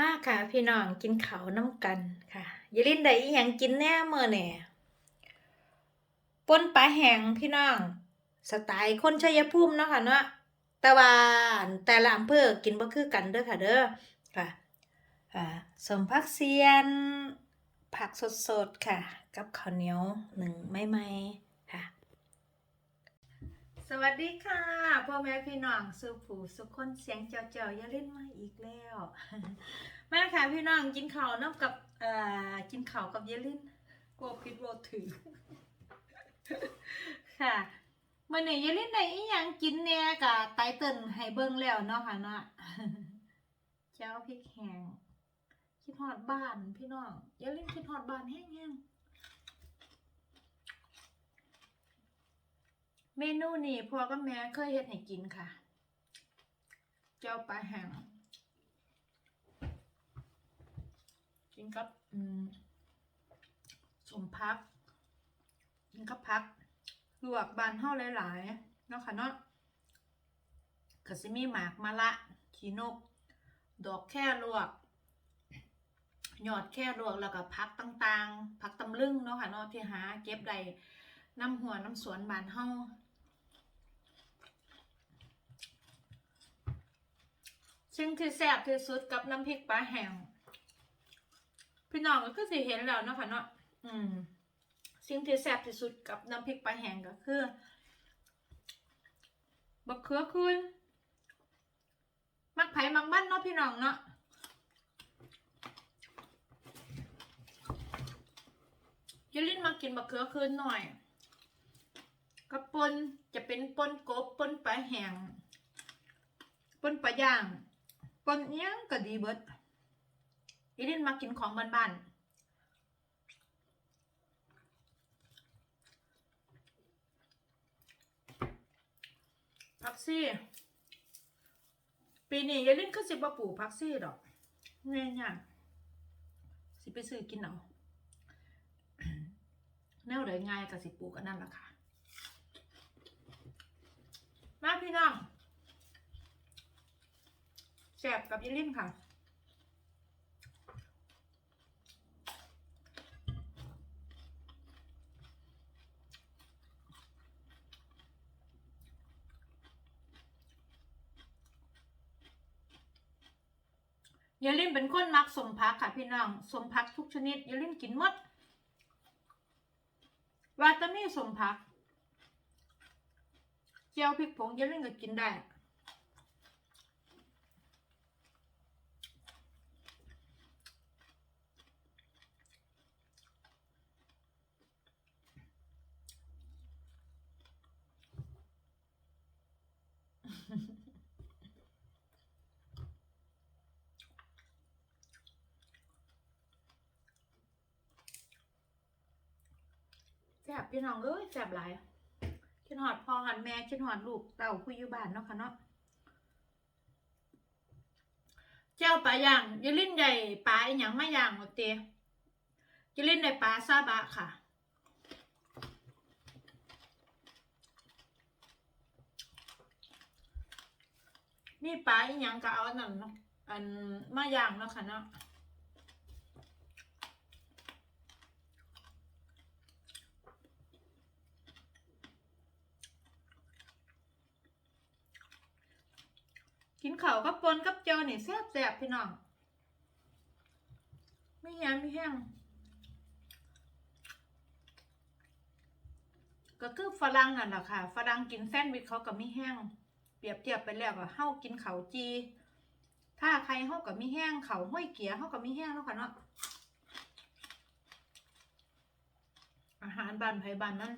มากค่ะ พี่น้องกินข้าวน้ำกันค่ะอย่าลินได้อีหยังกินแน่เมื่อเนี่ยปนปลาแห้งพี่น้อง สไตล์คนชัยภูมิเนาะค่ะเนาะแต่ว่าแต่ละอำเภอกินบ่คือกันเด้อค่ะเด้อค่ะสมพักเซียน ผักสดๆค่ะ กับข้าวเหนียวหนึ่งไม่ไม่ สวัสดีค่ะพ่อแม่พี่น้องสุผูสุขคนเสียงเจ้าเจ้าอย่าเล่นมาอีกแล้วมาค่ะพี่น้องกินข้าวน้ำกับเอ่อกินข้าวกับเยลินกลัวพิษโรถือค่ะมื่อนี้เยลินได้อีหยังกินแน่กะไตเติ้ลให้เบิ่งแล้วเนาะค่ะเนาะเจ้าพริกแห้งคิดฮอดบ้านพี่น้องเยลินคิดฮอดบ้านแห้งๆ เมนูนี้พ่อกับแม่เคยเฮ็ดให้กินค่ะ เจ้าปลาแห้งกินกับสมพัก กินกับพักลวกบานเฮาหลายๆเนาะค่ะเนาะก็สิมีหมากมะละ ขีนก ดอกแค่ลวกยอดแค่ลวกแล้วก็พักต่างๆ พักตำลึงเนาะค่ะเนาะที่หาเก็บได้น้ำหัวน้ำสวนบานเฮา ซึ่งที่แซ่บที่สุดกับน้ำพริกปลาแห้งพี่น้องก็คือสิเห็นแล้วเนาะค่ะเนาะอืมสิ่งที่แซ่บที่สุดกับน้ำพริกปลาแห้งก็คือบักเขือคืนมักไผ่มักบ้านเนาะพี่น้องเนาะยลินมากินบักเขือคืนหน่อยกระปนจะเป็นปนกบปนปลาแห้งปนปลาย่าง ปนอิหยังก็ดีเบิดอีลินมากินของบ้านๆผักซี่ ปีนี้ยายลินก็สิบ่ปลูกผักซี่ดอกแง่ยากสิไปซื้อกินเอาแนวใดง่ายก็สิปลูกอันนั้นล่ะค่ะ มาพี่น้อง แซ่บกับยายลินค่ะยายลินเป็นคนมักสมพักค่ะพี่น้องสมพักทุกชนิดยายลินกินหมดวาตามีสมพักเจียวพริกผงยายลินก็กินได้ แซ่บพี่น้องเอ้ยแซ่บหลายคิดหอดพ่อหันแม่คิดหอดลูกเต่าผู้อยู่บ้านเนาะค่ะเนาะเจ้าปลาย่างยาลิ้นใหญ่ปลาอีหยังไมาย่างหมดเตียยาลิ้นได้ปลาซาบะค่ะนี่ปลาอีหยังก็เอาอันนั้นเนาะอันมาย่างเนาะค่ะเนาะ กินข้าวกับปนกับเจียวนี่แซ่บแซ่บพี่น้อง ไม่แห้งไม่แห้งก็คือฝรั่งนั่นแหละค่ะ ฝรั่งกินแซนด์วิชเขากับไม่แห้ง เปรียบเทียบไปแล้วก็เฮากินเขาจี ถ้าใครเฮากับไม่แห้งเขาห้อยเกียเฮากับไม่แห้งแล้วค่ะเนาะอาหารบ้านไผบ้านนั่น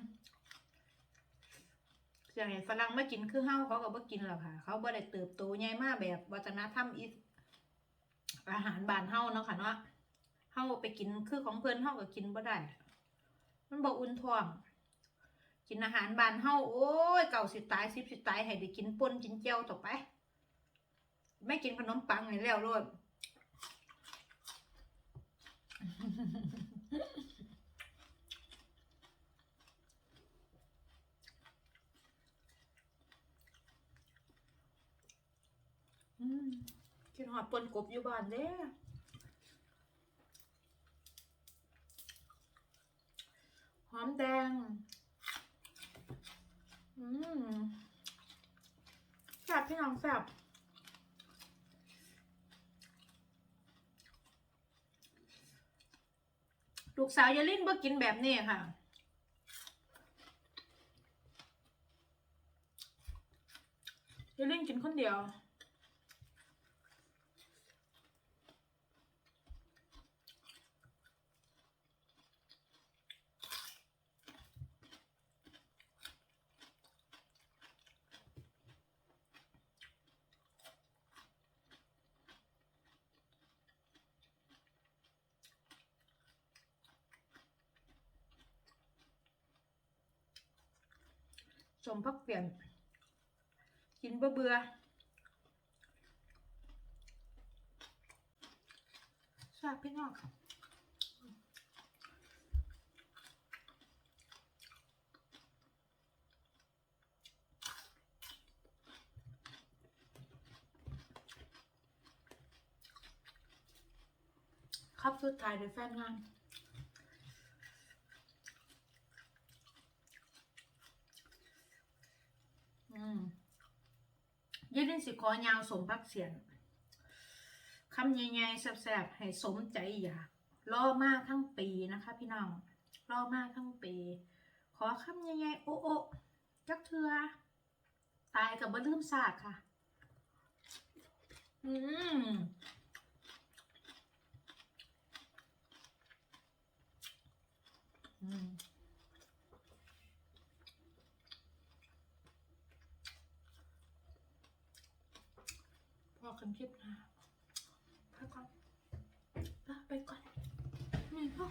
อย่างฝรั่งไม่กินคือเฮาเขาก็บ่กินหรอกค่ะ เขาบ่ได้เติบโตใหญ่มากแบบวัฒนธรรมอีสอาหารบ้านเฮาเนาะค่ะเนาะเฮาไปกินคือของเพิ่อนเฮาก็กินบ่ได้ มันบ่อุ่นท้อง กินอาหารบ้านเฮาโอ้ยเก่าสิตายสิบสิตายให้ได้กินป่นกินเจียวต่อไป ไม่กินขนมปังนี่แล้วโลด กินหอดปนกบอยู่บ้านเด้หอมแดง อืมแซ่บพี่น้องแซ่บลูกสาวยาลินบ่กินแบบนี้ค่ะ ยาลินกินคนเดียว สมพักเปลี่ยน กินเบื่อเบื่อทราบพี่น้องครับสุดท้ายโดยแฟนงาน อืม ยืดเล่นสิคอยาวสมพักเสียนคำใหญ่ๆแซ่บๆให้สมใจอยากรอมากทั้งปีนะคะ พี่น้องรอมากทั้งปี ขอคำใหญ่ๆโอ้โอ้จักเทือตายกับบ่ลืมศาสตร์ค่ะ อืมอืม กันคลิปหน้าไปก่อน ไปก่อนนี่ก็